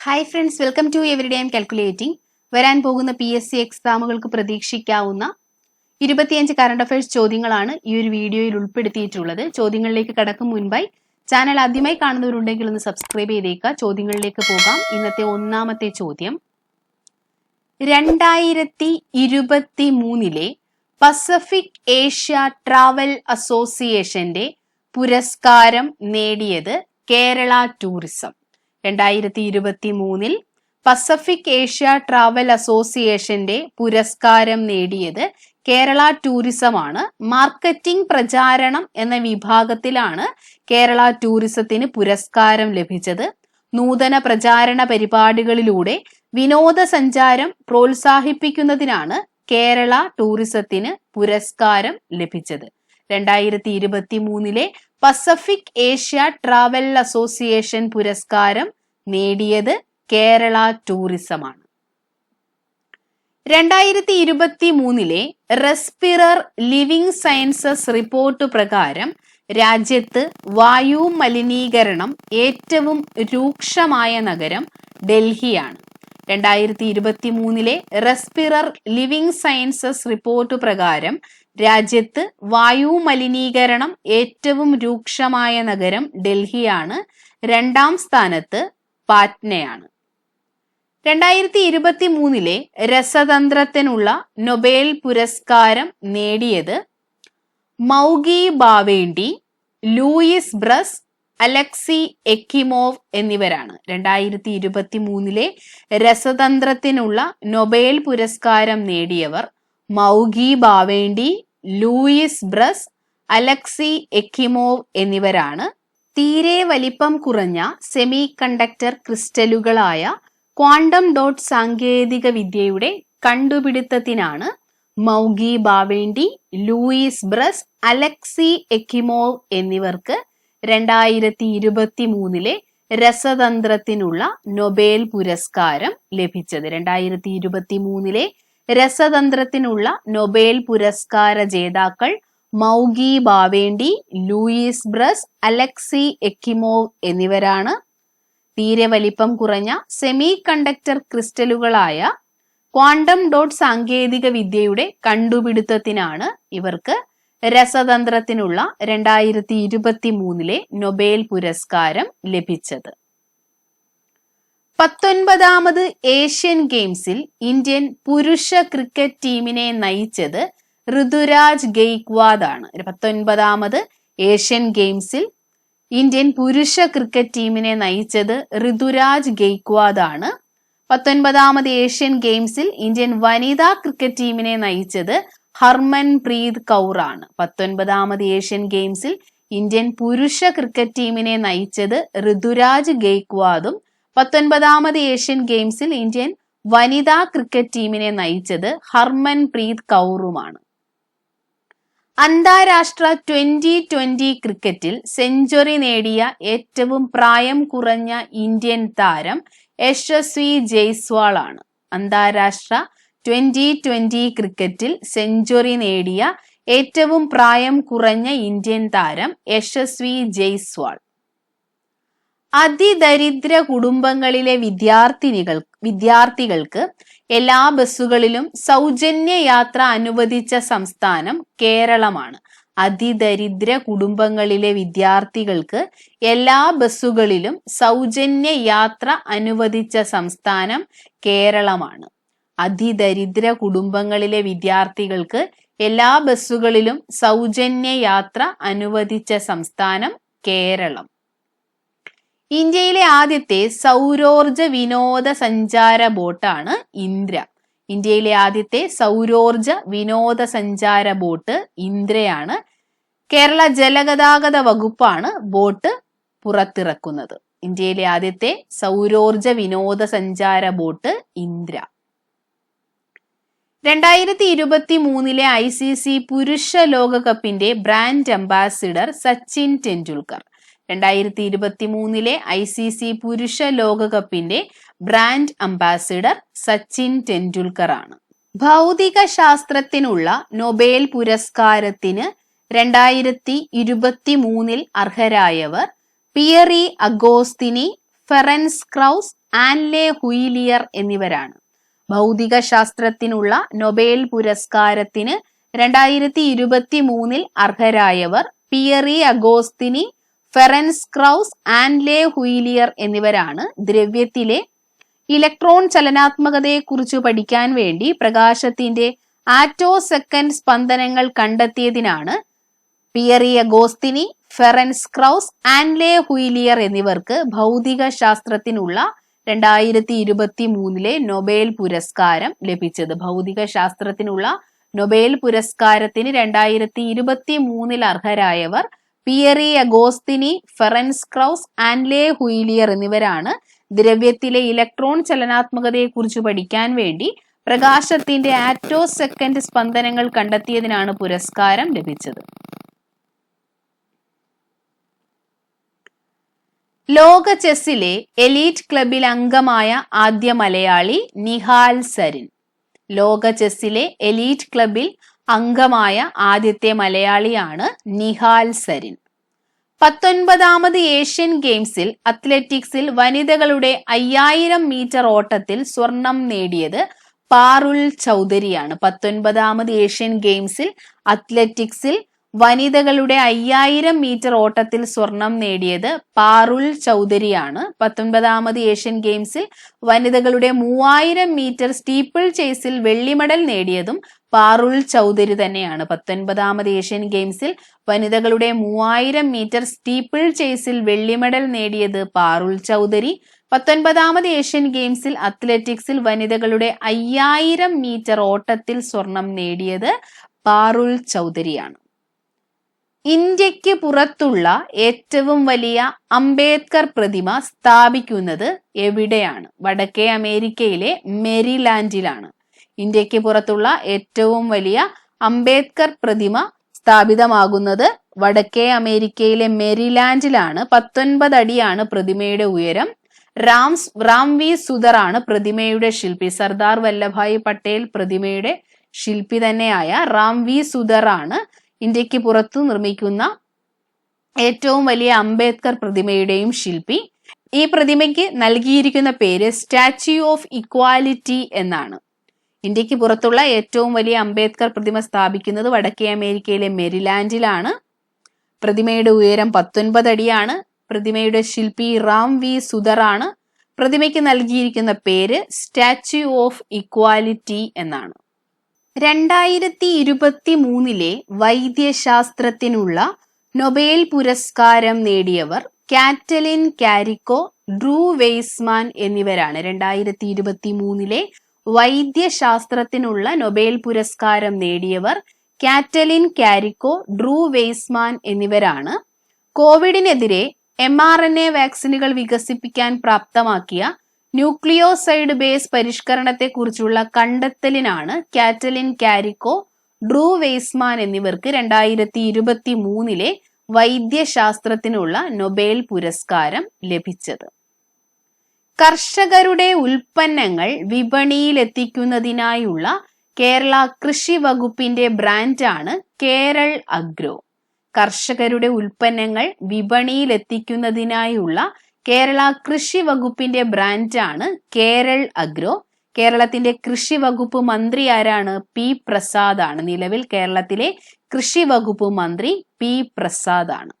Hi friends welcome to every day M calculating വരാൻ പോകുന്ന P S C എക്സാമുകൾക്ക് പ്രതീക്ഷിക്കാവുന്ന ഇരുപത്തിയഞ്ച് കറണ്ട് അഫയേഴ്സ് ചോദ്യങ്ങളാണ് ഈ ഒരു വീഡിയോയിൽ ഉൾപ്പെടുത്തിയിട്ടുള്ളത്. ചോദ്യങ്ങളിലേക്ക് കടക്കും മുൻപായി ചാനൽ ആദ്യമായി കാണുന്നവരുണ്ടെങ്കിൽ ഒന്ന് സബ്സ്ക്രൈബ് ചെയ്തേക്കുക. ചോദ്യങ്ങളിലേക്ക് പോകാം. ഇന്നത്തെ ഒന്നാമത്തെ ചോദ്യം. രണ്ടായിരത്തി ഇരുപത്തി മൂന്നിലെ പസഫിക് ഏഷ്യ ട്രാവൽ അസോസിയേഷന്റെ പുരസ്കാരം നേടിയത് കേരള ടൂറിസം രണ്ടായിരത്തി ഇരുപത്തി മൂന്നിൽ പസഫിക് ഏഷ്യ ട്രാവൽ അസോസിയേഷന്റെ പുരസ്കാരം നേടിയത് കേരള ടൂറിസമാണ് മാർക്കറ്റിംഗ് പ്രചാരണം എന്ന വിഭാഗത്തിലാണ് കേരള ടൂറിസത്തിന് പുരസ്കാരം ലഭിച്ചത്. നൂതന പ്രചാരണ പരിപാടികളിലൂടെ വിനോദസഞ്ചാരം പ്രോത്സാഹിപ്പിക്കുന്നതിനാണ് കേരള ടൂറിസത്തിന് പുരസ്കാരം ലഭിച്ചത്. രണ്ടായിരത്തി ഇരുപത്തി മൂന്നിലെ പസഫിക് ഏഷ്യ ട്രാവൽ അസോസിയേഷൻ പുരസ്കാരം നേടിയത് കേരള ടൂറിസമാണ്. രണ്ടായിരത്തി ഇരുപത്തി മൂന്നിലെ റെസ്പിറർ ലിവിംഗ് സയൻസസ് റിപ്പോർട്ട് പ്രകാരം രാജ്യത്ത് വായു മലിനീകരണം ഏറ്റവും രൂക്ഷമായ നഗരം ഡൽഹിയാണ്. രണ്ടായിരത്തി ഇരുപത്തി മൂന്നിലെ റെസ്പിറർ ലിവിംഗ് സയൻസസ് റിപ്പോർട്ട് പ്രകാരം രാജ്യത്ത് വായു മലിനീകരണം ഏറ്റവും രൂക്ഷമായ നഗരം ഡൽഹിയാണ്. രണ്ടാം സ്ഥാനത്ത് പാറ്റ്നയാണ്. രണ്ടായിരത്തി ഇരുപത്തി മൂന്നിലെ രസതന്ത്രത്തിനുള്ള നൊബേൽ പുരസ്കാരം നേടിയത് Moungi Bawendi Louis Brus Alexei Ekimov എന്നിവരാണ്. രണ്ടായിരത്തി ഇരുപത്തി മൂന്നിലെ രസതന്ത്രത്തിനുള്ള നൊബേൽ പുരസ്കാരം നേടിയവർ Moungi Bawendi Louis Brus Alexei Ekimov എന്നിവരാണ് തീരെ വലിപ്പം കുറഞ്ഞ സെമി കണ്ടക്ടർ ക്രിസ്റ്റലുകളായ ക്വാണ്ടം ഡോട്ട് സാങ്കേതിക വിദ്യയുടെ കണ്ടുപിടുത്തത്തിനാണ് Moungi Bawendi Louis Brus Alexei Ekimov എന്നിവർക്ക് രണ്ടായിരത്തി ഇരുപത്തി മൂന്നിലെ രസതന്ത്രത്തിനുള്ള നൊബേൽ പുരസ്കാരം ലഭിച്ചത്. രണ്ടായിരത്തി ഇരുപത്തി മൂന്നിലെ രസതന്ത്രത്തിനുള്ള നൊബേൽ പുരസ്കാര ജേതാക്കൾ Moungi Bawendi Louis Brus Alexei Ekimov എന്നിവരാണ്. തീരെ വലിപ്പം കുറഞ്ഞ സെമി കണ്ടക്ടർ ക്രിസ്റ്റലുകളായ ക്വാണ്ടം ഡോട്ട് സാങ്കേതിക വിദ്യയുടെ കണ്ടുപിടുത്തത്തിനാണ് ഇവർക്ക് രസതന്ത്രത്തിനുള്ള രണ്ടായിരത്തി ഇരുപത്തി മൂന്നിലെ നൊബേൽ പുരസ്കാരം ലഭിച്ചത്. പത്തൊൻപതാമത് ഏഷ്യൻ ഗെയിംസിൽ ഇന്ത്യൻ പുരുഷ ക്രിക്കറ്റ് ടീമിനെ നയിച്ചത് ഋതുരാജ് ഗെയ്ക്വാദ് ആണ് പത്തൊൻപതാമത് ഏഷ്യൻ ഗെയിംസിൽ ഇന്ത്യൻ പുരുഷ ക്രിക്കറ്റ് ടീമിനെ നയിച്ചത് ഋതുരാജ് ഗെയ്ക്വാദ് ആണ് പത്തൊൻപതാമത് ഏഷ്യൻ ഗെയിംസിൽ ഇന്ത്യൻ വനിതാ ക്രിക്കറ്റ് ടീമിനെ നയിച്ചത് ഹർമൻ പ്രീത് കൗർ ആണ് പത്തൊൻപതാമത് ഏഷ്യൻ ഗെയിംസിൽ ഇന്ത്യൻ പുരുഷ ക്രിക്കറ്റ് ടീമിനെ നയിച്ചത് ഋതുരാജ് ഗെയ്ക്വാദും പത്തൊൻപതാമത് ഏഷ്യൻ ഗെയിംസിൽ ഇന്ത്യൻ വനിതാ ക്രിക്കറ്റ് ടീമിനെ നയിച്ചത് ഹർമൻ പ്രീത് കൗറുമാണ്. അന്താരാഷ്ട്ര ട്വന്റി ട്വന്റി ക്രിക്കറ്റിൽ സെഞ്ചുറി നേടിയ ഏറ്റവും പ്രായം കുറഞ്ഞ ഇന്ത്യൻ താരം യശസ്വി ജയ്സ്വാൾ ആണ് അന്താരാഷ്ട്ര ട്വന്റി ട്വന്റി ക്രിക്കറ്റിൽ സെഞ്ചുറി നേടിയ ഏറ്റവും പ്രായം കുറഞ്ഞ ഇന്ത്യൻ താരം യശസ്വി ജയ്സ്വാൾ. അതിദരിദ്ര കുടുംബങ്ങളിലെ വിദ്യാർത്ഥിനികൾ വിദ്യാർത്ഥികൾക്ക് എല്ലാ ബസ്സുകളിലും സൗജന്യ യാത്ര അനുവദിച്ച സംസ്ഥാനം കേരളമാണ്. അതിദരിദ്ര കുടുംബങ്ങളിലെ വിദ്യാർത്ഥികൾക്ക് എല്ലാ ബസ്സുകളിലും സൗജന്യ യാത്ര അനുവദിച്ച സംസ്ഥാനം കേരളമാണ്. അതിദരിദ്ര കുടുംബങ്ങളിലെ വിദ്യാർത്ഥികൾക്ക് എല്ലാ ബസ്സുകളിലും സൗജന്യ യാത്ര അനുവദിച്ച സംസ്ഥാനം കേരളം. ഇന്ത്യയിലെ ആദ്യത്തെ സൗരോർജ വിനോദ സഞ്ചാര ബോട്ടാണ് ഇന്ദ്ര. ഇന്ത്യയിലെ ആദ്യത്തെ സൗരോർജ വിനോദ സഞ്ചാര ബോട്ട് ഇന്ദ്രയാണ്. കേരള ജലഗതാഗത വകുപ്പാണ് ബോട്ട് പുറത്തിറക്കുന്നത്. ഇന്ത്യയിലെ ആദ്യത്തെ സൗരോർജ വിനോദ സഞ്ചാര ബോട്ട് ഇന്ദ്ര. രണ്ടായിരത്തി ഇരുപത്തി മൂന്നിലെ ഐ സി സി പുരുഷ ലോകകപ്പിന്റെ ബ്രാൻഡ് അംബാസിഡർ സച്ചിൻ ടെണ്ടുൽക്കർ. രണ്ടായിരത്തി ഇരുപത്തി മൂന്നിലെ ഐ സി സി പുരുഷ ലോകകപ്പിന്റെ ബ്രാൻഡ് അംബാസിഡർ സച്ചിൻ ടെണ്ടുൽക്കർ ആണ് ഭൗതിക ശാസ്ത്രത്തിനുള്ള നൊബേൽ പുരസ്കാരത്തിന് രണ്ടായിരത്തി ഇരുപത്തി മൂന്നിൽ അർഹരായവർ പിയറി അഗോസ്തിനി ഫെറൻസ് ക്രൗസ് ആൻലെ ഹുയിലിയർ എന്നിവരാണ്. ഭൗതിക ശാസ്ത്രത്തിനുള്ള നൊബേൽ പുരസ്കാരത്തിന് രണ്ടായിരത്തി ഇരുപത്തി മൂന്നിൽ അർഹരായവർ പിയറി അഗോസ്തിനി ഫെറൻസ് ക്രൗസ് ആൻലെ ഹുയിലിയർ എന്നിവരാണ് ദ്രവ്യത്തിലെ ഇലക്ട്രോൺ ചലനാത്മകതയെക്കുറിച്ച് പഠിക്കാൻ വേണ്ടി പ്രകാശത്തിന്റെ ആറ്റോ സെക്കൻഡ് സ്പന്ദനങ്ങൾ കണ്ടെത്തിയതിനാണ് പിയറിയ ഗോസ്തിനി ഫെറൻസ് ക്രൗസ് ആൻലെ ഹുയിലിയർ എന്നിവർക്ക് ഭൗതിക ശാസ്ത്രത്തിനുള്ള രണ്ടായിരത്തി ഇരുപത്തി മൂന്നിലെ നൊബേൽ പുരസ്കാരം ലഭിച്ചത്. ഭൗതിക ശാസ്ത്രത്തിനുള്ള നൊബേൽ പുരസ്കാരത്തിന് രണ്ടായിരത്തി ഇരുപത്തി മൂന്നിൽ അർഹരായവർ പിയറി അഗോസ്തിനി ഫെറൻസ് ക്രൗസ് ആൻലെ ഹുയിലിയർ എന്നിവരാണ് ദ്രവ്യത്തിലെ ഇലക്ട്രോൺ ചലനാത്മകതയെക്കുറിച്ച് പഠിക്കാൻ വേണ്ടി പ്രകാശത്തിന്റെ ആറ്റോ സെക്കൻഡ് സ്പന്ദനങ്ങൾ കണ്ടെത്തിയതിനാണ് പുരസ്കാരം ലഭിച്ചത്. ലോക ചെസ്സിലെ എലീറ്റ് ക്ലബിൽ അംഗമായ ആദ്യ മലയാളി നിഹാൽ സരിൻ. ലോക ചെസ്സിലെ എലീറ്റ് ക്ലബിൽ അംഗമായ ആദ്യത്തെ മലയാളിയാണ് നിഹാൽ സരിൻ. പത്തൊൻപതാമത് ഏഷ്യൻ ഗെയിംസിൽ അത്ലറ്റിക്സിൽ വനിതകളുടെ അയ്യായിരം മീറ്റർ ഓട്ടത്തിൽ സ്വർണം നേടിയത് പാറുൽ ചൗധരിയാണ്. പത്തൊൻപതാമത് ഏഷ്യൻ ഗെയിംസിൽ അത്ലറ്റിക്സിൽ വനിതകളുടെ അയ്യായിരം മീറ്റർ ഓട്ടത്തിൽ സ്വർണം നേടിയത് പാറുൽ ചൗധരിയാണ്. പത്തൊൻപതാമത് ഏഷ്യൻ ഗെയിംസിൽ വനിതകളുടെ മൂവായിരം മീറ്റർ സ്റ്റീപ്പിൾ ചേസിൽ വെള്ളി മെഡൽ നേടിയതും പാറുൽ ചൗധരി തന്നെയാണ്. പത്തൊൻപതാമത് ഏഷ്യൻ ഗെയിംസിൽ വനിതകളുടെ മൂവായിരം മീറ്റർ സ്റ്റീപ്പിൾ ചേസിൽ വെള്ളി മെഡൽ നേടിയത് പാറുൽ ചൗധരി. പത്തൊൻപതാമത് ഏഷ്യൻ ഗെയിംസിൽ അത്ലറ്റിക്സിൽ വനിതകളുടെ അയ്യായിരം മീറ്റർ ഓട്ടത്തിൽ സ്വർണം നേടിയത് പാറുൽ ചൗധരിയാണ്. ഇന്ത്യയ്ക്ക് പുറത്തുള്ള ഏറ്റവും വലിയ അംബേദ്കർ പ്രതിമ സ്ഥാപിക്കുന്നത് എവിടെയാണ്? വടക്കേ അമേരിക്കയിലെ മെരിലാൻഡിലാണ്. ഇന്ത്യയ്ക്ക് പുറത്തുള്ള ഏറ്റവും വലിയ അംബേദ്കർ പ്രതിമ സ്ഥാപിതമാകുന്നത് വടക്കേ അമേരിക്കയിലെ മെരിലാൻഡിലാണ്. പത്തൊൻപത് അടിയാണ് പ്രതിമയുടെ ഉയരം. റാംസ് റാംവി സുധർ ആണ് പ്രതിമയുടെ ശില്പി. സർദാർ വല്ലഭായ് പട്ടേൽ പ്രതിമയുടെ ശില്പി തന്നെയായ റാംവി സുധർ ആണ് ഇന്ത്യയ്ക്ക് പുറത്ത് നിർമ്മിക്കുന്ന ഏറ്റവും വലിയ അംബേദ്കർ പ്രതിമയുടെയും ശില്പി. ഈ പ്രതിമയ്ക്ക് നൽകിയിരിക്കുന്ന പേര് സ്റ്റാച്യു ഓഫ് ഇക്വാലിറ്റി എന്നാണ്. ഇന്ത്യയ്ക്ക് പുറത്തുള്ള ഏറ്റവും വലിയ അംബേദ്കർ പ്രതിമ സ്ഥാപിക്കുന്നത് വടക്കേ അമേരിക്കയിലെ മെരിലാൻഡിലാണ്. പ്രതിമയുടെ ഉയരം പത്തൊൻപത് അടിയാണ്. പ്രതിമയുടെ ശില്പി റാം വി സുധറാണ് പ്രതിമയ്ക്ക് നൽകിയിരിക്കുന്ന പേര് സ്റ്റാച്യു ഓഫ് ഇക്വാലിറ്റി എന്നാണ്. രണ്ടായിരത്തി ഇരുപത്തി മൂന്നിലെ വൈദ്യശാസ്ത്രത്തിനുള്ള നൊബേൽ പുരസ്കാരം നേടിയവർ കാറ്റലിൻ കാരിക്കോ ഡ്രൂ വെയ്സ്മാൻ എന്നിവരാണ്. രണ്ടായിരത്തി ഇരുപത്തി മൂന്നിലെ വൈദ്യശാസ്ത്രത്തിനുള്ള നൊബേൽ പുരസ്കാരം നേടിയവർ കാറ്റലിൻ കാരിക്കോ ഡ്രൂ വെയ്സ്മാൻ എന്നിവരാണ്. കോവിഡിനെതിരെ എം ആർ എൻ എ വാക്സിനുകൾ വികസിപ്പിക്കാൻ പ്രാപ്തമാക്കിയ ന്യൂക്ലിയോസൈഡ് ബേസ് പരിഷ്കരണത്തെക്കുറിച്ചുള്ള കണ്ടെത്തലിനാണ് കാറ്റലിൻ കാരിക്കോ ഡ്രൂ വെയ്സ്മാൻ എന്നിവർക്ക് രണ്ടായിരത്തി ഇരുപത്തി മൂന്നിലെ വൈദ്യശാസ്ത്രത്തിനുള്ള നൊബേൽ പുരസ്കാരം ലഭിച്ചത്. കർഷകരുടെ ഉൽപ്പന്നങ്ങൾ വിപണിയിൽ എത്തിക്കുന്നതിനായുള്ള കേരള കൃഷി വകുപ്പിന്റെ ബ്രാൻഡാണ് കേരൾ അഗ്രോ. കർഷകരുടെ ഉൽപ്പന്നങ്ങൾ വിപണിയിൽ എത്തിക്കുന്നതിനായുള്ള കേരള കൃഷി വകുപ്പിന്റെ ബ്രാൻഡാണ് കേരൾ അഗ്രോ. കേരളത്തിന്റെ കൃഷി വകുപ്പ് മന്ത്രി ആരാണ്? പി പ്രസാദ് ആണ്. നിലവിൽ കേരളത്തിലെ കൃഷി വകുപ്പ് മന്ത്രി പി പ്രസാദ് ആണ്.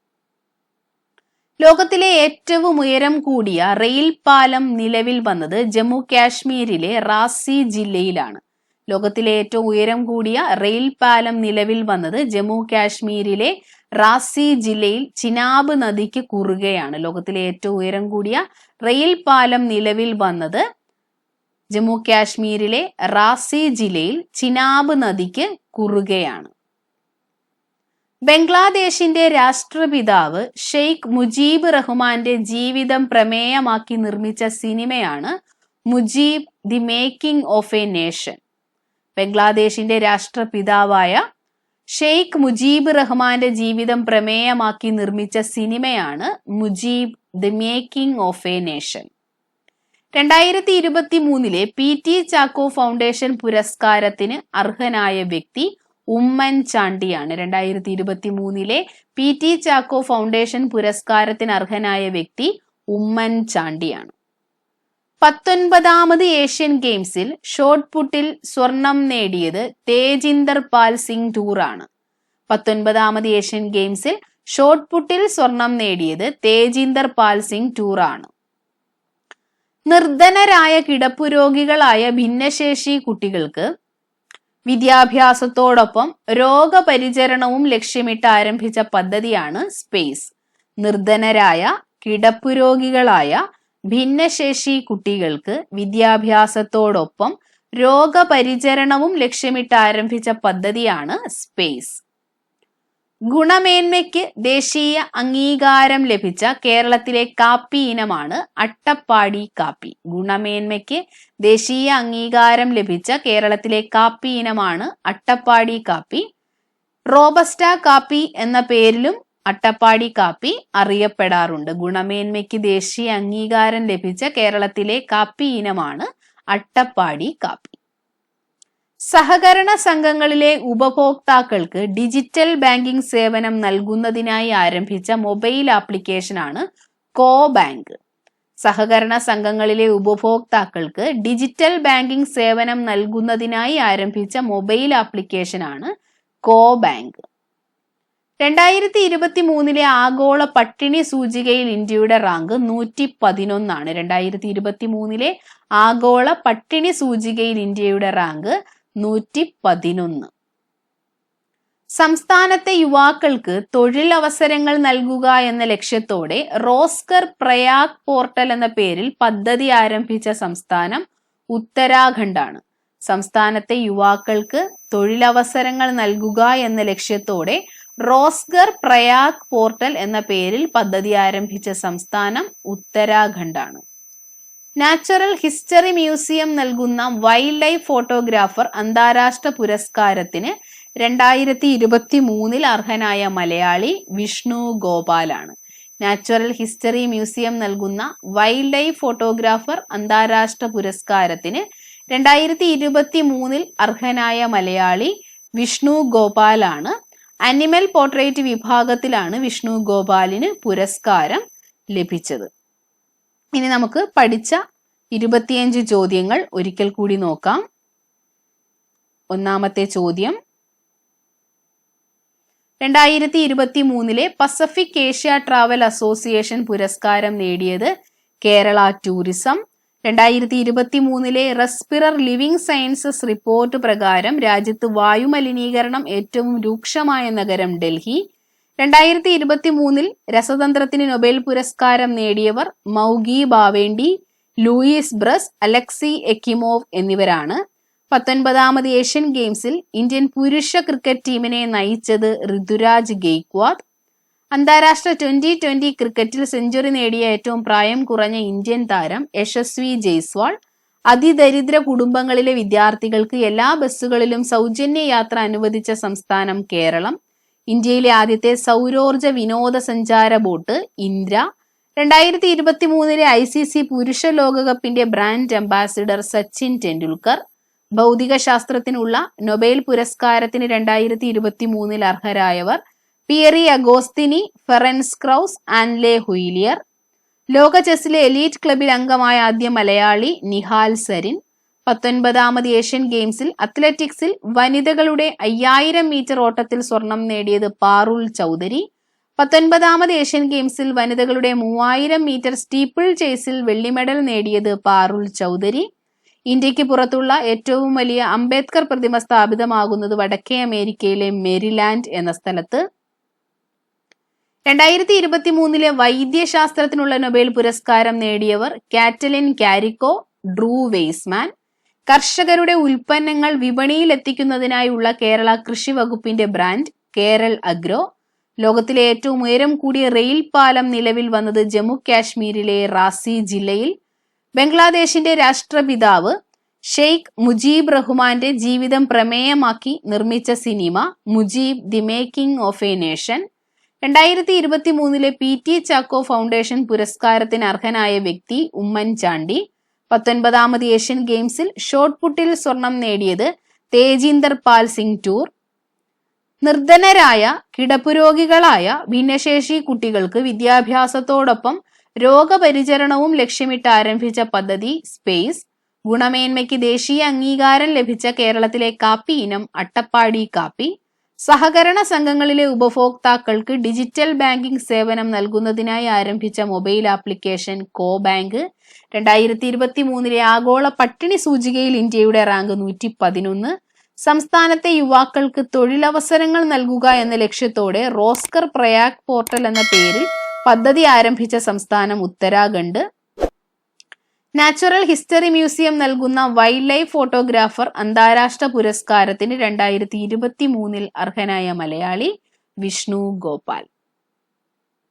ലോകത്തിലെ ഏറ്റവും ഉയരം കൂടിയ റെയിൽ പാലം നിലവിൽ വന്നത് ജമ്മു കാശ്മീരിലെ റാസി ജില്ലയിലാണ്. ലോകത്തിലെ ഏറ്റവും ഉയരം കൂടിയ റെയിൽ പാലം നിലവിൽ വന്നത് ജമ്മു കാശ്മീരിലെ റാസി ജില്ലയിൽ ചിനാബ് നദിക്ക് കുറുകയാണ്. ലോകത്തിലെ ഏറ്റവും ഉയരം കൂടിയ റെയിൽ പാലം നിലവിൽ വന്നത് ജമ്മു കാശ്മീരിലെ റാസി ജില്ലയിൽ ചിനാബ് നദിക്ക് കുറുകയാണ്. ബംഗ്ലാദേശിന്റെ രാഷ്ട്രപിതാവ് ഷെയ്ഖ് മുജീബ് റഹ്മാന്റെ ജീവിതം പ്രമേയമാക്കി നിർമ്മിച്ച സിനിമയാണ് Mujib the making of a nation. ബംഗ്ലാദേശിന്റെ രാഷ്ട്രപിതാവായ ഷെയ്ഖ് മുജീബ് റഹ്മാന്റെ ജീവിതം പ്രമേയമാക്കി നിർമ്മിച്ച സിനിമയാണ് Mujib the making of a nation. രണ്ടായിരത്തി ഇരുപത്തി മൂന്നിലെ പി ടി ചാക്കോ ഫൗണ്ടേഷൻ പുരസ്കാരത്തിന് അർഹനായ വ്യക്തി ഉമ്മൻ ചാണ്ടിയാണ്. രണ്ടായിരത്തി ഇരുപത്തി മൂന്നിലെ പി ടി ചാക്കോ ഫൗണ്ടേഷൻ പുരസ്കാരത്തിന് അർഹനായ വ്യക്തി ഉമ്മൻ ചാണ്ടിയാണ്. പത്തൊൻപതാമത് ഏഷ്യൻ ഗെയിംസിൽ ഷോട്ട് പുട്ടിൽ സ്വർണം നേടിയത് തേജിന്ദർ പാൽ സിംഗ് ടൂറാണ് പത്തൊൻപതാമത് ഏഷ്യൻ ഗെയിംസിൽ ഷോട്ട് പുട്ടിൽ സ്വർണം നേടിയത് തേജിന്ദർ പാൽ സിംഗ് ടൂറാണ് നിർധനരായ കിടപ്പുരോഗികളായ ഭിന്നശേഷി കുട്ടികൾക്ക് വിദ്യാഭ്യാസത്തോടൊപ്പം രോഗപരിചരണവും ലക്ഷ്യമിട്ട് ആരംഭിച്ച പദ്ധതിയാണ് സ്പേസ്. നിർധനരായ കിടപ്പുരോഗികളായ ഭിന്നശേഷി കുട്ടികൾക്ക് വിദ്യാഭ്യാസത്തോടൊപ്പം രോഗപരിചരണവും ലക്ഷ്യമിട്ട് ആരംഭിച്ച പദ്ധതിയാണ് സ്പേസ്. ഗുണമേന്മയ്ക്ക് ദേശീയ അംഗീകാരം ലഭിച്ച കേരളത്തിലെ കാപ്പി ഇനമാണ് അട്ടപ്പാടി കാപ്പി. ഗുണമേന്മയ്ക്ക് ദേശീയ അംഗീകാരം ലഭിച്ച കേരളത്തിലെ കാപ്പി ഇനമാണ് അട്ടപ്പാടി കാപ്പി. റോബസ്റ്റ കാപ്പി എന്ന പേരിലും അട്ടപ്പാടി കാപ്പി അറിയപ്പെടാറുണ്ട്. ഗുണമേന്മയ്ക്ക് ദേശീയ അംഗീകാരം ലഭിച്ച കേരളത്തിലെ കാപ്പി ഇനമാണ് അട്ടപ്പാടി കാപ്പി. സഹകരണ സംഘങ്ങളിലെ ഉപഭോക്താക്കൾക്ക് ഡിജിറ്റൽ ബാങ്കിംഗ് സേവനം നൽകുന്നതിനായി ആരംഭിച്ച മൊബൈൽ ആപ്ലിക്കേഷനാണ് കോ ബാങ്ക് സഹകരണ സംഘങ്ങളിലെ ഉപഭോക്താക്കൾക്ക് ഡിജിറ്റൽ ബാങ്കിംഗ് സേവനം നൽകുന്നതിനായി ആരംഭിച്ച മൊബൈൽ ആപ്ലിക്കേഷനാണ് കോ ബാങ്ക് രണ്ടായിരത്തി ഇരുപത്തി മൂന്നിലെ ആഗോള പട്ടിണി സൂചികയിൽ ഇന്ത്യയുടെ റാങ്ക് നൂറ്റി പതിനൊന്നാണ് രണ്ടായിരത്തി ഇരുപത്തി മൂന്നിലെ ആഗോള പട്ടിണി സൂചികയിൽ ഇന്ത്യയുടെ റാങ്ക് നൂറ്റി പതിനൊന്ന് സംസ്ഥാനത്തെ യുവാക്കൾക്ക് തൊഴിലവസരങ്ങൾ നൽകുക എന്ന ലക്ഷ്യത്തോടെ റോസ്കർ പ്രയാഗ് പോർട്ടൽ എന്ന പേരിൽ പദ്ധതി ആരംഭിച്ച സംസ്ഥാനം ഉത്തരാഖണ്ഡാണ്. സംസ്ഥാനത്തെ യുവാക്കൾക്ക് തൊഴിലവസരങ്ങൾ നൽകുക എന്ന ലക്ഷ്യത്തോടെ റോസ്ഗർ പ്രയാഗ് പോർട്ടൽ എന്ന പേരിൽ പദ്ധതി ആരംഭിച്ച സംസ്ഥാനം ഉത്തരാഖണ്ഡാണ്. നാച്ചുറൽ ഹിസ്റ്ററി മ്യൂസിയം നൽകുന്ന വൈൽഡ് ലൈഫ് ഫോട്ടോഗ്രാഫർ അന്താരാഷ്ട്ര പുരസ്കാരത്തിന് രണ്ടായിരത്തി ഇരുപത്തി മൂന്നിൽ അർഹനായ മലയാളി വിഷ്ണു ഗോപാലാണ്. നാച്ചുറൽ ഹിസ്റ്ററി മ്യൂസിയം നൽകുന്ന വൈൽഡ് ലൈഫ് ഫോട്ടോഗ്രാഫർ അന്താരാഷ്ട്ര പുരസ്കാരത്തിന് രണ്ടായിരത്തി ഇരുപത്തി മൂന്നിൽ അർഹനായ മലയാളി വിഷ്ണു ഗോപാലാണ് അനിമൽ പോർട്രേറ്റ് വിഭാഗത്തിലാണ് വിഷ്ണു ഗോപാലിന് പുരസ്കാരം ലഭിച്ചത്. ഇനി നമുക്ക് പഠിച്ച ഇരുപത്തിയഞ്ച് ചോദ്യങ്ങൾ ഒരിക്കൽ കൂടി നോക്കാം. ഒന്നാമത്തെ ചോദ്യം. രണ്ടായിരത്തി ഇരുപത്തി മൂന്നിലെ പസഫിക് ഏഷ്യ ട്രാവൽ അസോസിയേഷൻ പുരസ്കാരം നേടിയത് കേരള ടൂറിസം രണ്ടായിരത്തി ഇരുപത്തി മൂന്നിലെ റെസ്പിറർ ലിവിംഗ് സയൻസസ് റിപ്പോർട്ട് പ്രകാരം രാജ്യത്ത് വായുമലിനീകരണം ഏറ്റവും രൂക്ഷമായ നഗരം ഡൽഹി. രണ്ടായിരത്തി ഇരുപത്തി മൂന്നിൽ രസതന്ത്രത്തിന് നൊബേൽ പുരസ്കാരം നേടിയവർ Moungi Bawendi Louis Brus Alexei Ekimov എന്നിവരാണ്. പത്തൊൻപതാമത് ഏഷ്യൻ ഗെയിംസിൽ ഇന്ത്യൻ പുരുഷ ക്രിക്കറ്റ് ടീമിനെ നയിച്ചത് ഋതുരാജ് ഗെയ്ക്വാദ്. അന്താരാഷ്ട്ര ട്വന്റി ട്വന്റി ക്രിക്കറ്റിൽ സെഞ്ചുറി നേടിയ ഏറ്റവും പ്രായം കുറഞ്ഞ ഇന്ത്യൻ താരം യശസ്വി ജയ്സ്വാൾ. അതിദരിദ്ര കുടുംബങ്ങളിലെ വിദ്യാർത്ഥികൾക്ക് എല്ലാ ബസ്സുകളിലും സൗജന്യ യാത്ര അനുവദിച്ച സംസ്ഥാനം കേരളം. ഇന്ത്യയിലെ ആദ്യത്തെ സൗരോർജ വിനോദസഞ്ചാര ബോട്ട് ഇന്ദ്ര. രണ്ടായിരത്തി ഇരുപത്തി മൂന്നിലെ ഐ സി സി പുരുഷ ലോകകപ്പിന്റെ ബ്രാൻഡ് അംബാസിഡർ സച്ചിൻ ടെണ്ടുൽക്കർ. ഭൗതിക ശാസ്ത്രത്തിനുള്ള നൊബേൽ പുരസ്കാരത്തിന് രണ്ടായിരത്തി ഇരുപത്തി മൂന്നിൽ അർഹരായവർ. പിയറി അഗോസ്തിനി ഫെറൻസ് ക്രൗസ് ആൻലെ ഹുയിലിയർ. ലോക ചെസ്സിലെ എലീറ്റ് ക്ലബിൽ അംഗമായ ആദ്യ മലയാളി നിഹാൽ സരിൻ. പത്തൊൻപതാമത് ഏഷ്യൻ ഗെയിംസിൽ അത്ലറ്റിക്സിൽ വനിതകളുടെ അയ്യായിരം മീറ്റർ ഓട്ടത്തിൽ സ്വർണം നേടിയത് പാറുൽ ചൗധരി. പത്തൊൻപതാമത് ഏഷ്യൻ ഗെയിംസിൽ വനിതകളുടെ മൂവായിരം മീറ്റർ സ്റ്റീപ്പിൾ ചേസിൽ വെള്ളി മെഡൽ നേടിയത് പാറുൽ ചൗധരി. ഇന്ത്യയ്ക്ക് പുറത്തുള്ള ഏറ്റവും വലിയ അംബേദ്കർ പ്രതിമ സ്ഥാപിതമാകുന്നത് വടക്കേ അമേരിക്കയിലെ മെരിലാൻഡ് എന്ന സ്ഥലത്ത്. രണ്ടായിരത്തി ഇരുപത്തി മൂന്നിലെ വൈദ്യശാസ്ത്രത്തിനുള്ള നൊബേൽ പുരസ്കാരം നേടിയവർ കാറ്റലിൻ കാരിക്കോ ഡ്രൂ വെയ്സ്മാൻ. കർഷകരുടെ ഉൽപ്പന്നങ്ങൾ വിപണിയിൽ എത്തിക്കുന്നതിനായുള്ള കേരള കൃഷി വകുപ്പിന്റെ ബ്രാൻഡ് കേരൾ അഗ്രോ. ലോകത്തിലെ ഏറ്റവും ഉയരം കൂടിയ റെയിൽ പാലം നിലവിൽ വന്നത് ജമ്മു കാശ്മീരിലെ റാസി ജില്ലയിൽ. ബംഗ്ലാദേശിന്റെ രാഷ്ട്രപിതാവ് ഷെയ്ഖ് മുജീബ് റഹ്മാന്റെ ജീവിതം പ്രമേയമാക്കി നിർമ്മിച്ച cinema Mujib the making of a nation. രണ്ടായിരത്തി ഇരുപത്തി മൂന്നിലെ പി ടി ചാക്കോ ഫൗണ്ടേഷൻ പുരസ്കാരത്തിന് അർഹനായ വ്യക്തി ഉമ്മൻചാണ്ടി. പത്തൊൻപതാമത് ഏഷ്യൻ ഗെയിംസിൽ ഷോട്ട് പുട്ടിൽ സ്വർണം നേടിയത് തേജീന്ദർ പാൽ സിംഗ് ടൂർ. നിർധനരായ കിടപ്പുരോഗികളായ ഭിന്നശേഷി കുട്ടികൾക്ക് വിദ്യാഭ്യാസത്തോടൊപ്പം രോഗപരിചരണവും ലക്ഷ്യമിട്ട് ആരംഭിച്ച പദ്ധതി സ്പേസ് ഗുണമേന്മയ്ക്ക് ദേശീയ അംഗീകാരം ലഭിച്ച കേരളത്തിലെ കാപ്പി ഇനം അട്ടപ്പാടി കാപ്പി സഹകരണ സംഘങ്ങളിലെ ഉപഭോക്താക്കൾക്ക് ഡിജിറ്റൽ ബാങ്കിംഗ് സേവനം നൽകുന്നതിനായി ആരംഭിച്ച മൊബൈൽ ആപ്ലിക്കേഷൻ കോ ബാങ്ക് രണ്ടായിരത്തി ഇരുപത്തി മൂന്നിലെ ആഗോള പട്ടിണി സൂചികയിൽ ഇന്ത്യയുടെ റാങ്ക് നൂറ്റി പതിനൊന്ന് സംസ്ഥാനത്തെ യുവാക്കൾക്ക് തൊഴിലവസരങ്ങൾ നൽകുക എന്ന ലക്ഷ്യത്തോടെ റോസ്കർ പ്രയാഗ് പോർട്ടൽ എന്ന പേരിൽ പദ്ധതി ആരംഭിച്ച സംസ്ഥാനം ഉത്തരാഖണ്ഡ്. നാച്ചുറൽ ഹിസ്റ്ററി മ്യൂസിയം നൽകുന്ന വൈൽഡ് ലൈഫ് ഫോട്ടോഗ്രാഫർ അന്താരാഷ്ട്ര പുരസ്കാരത്തിന് രണ്ടായിരത്തി ഇരുപത്തി മൂന്നിൽ അർഹനായ മലയാളി വിഷ്ണു ഗോപാൽ.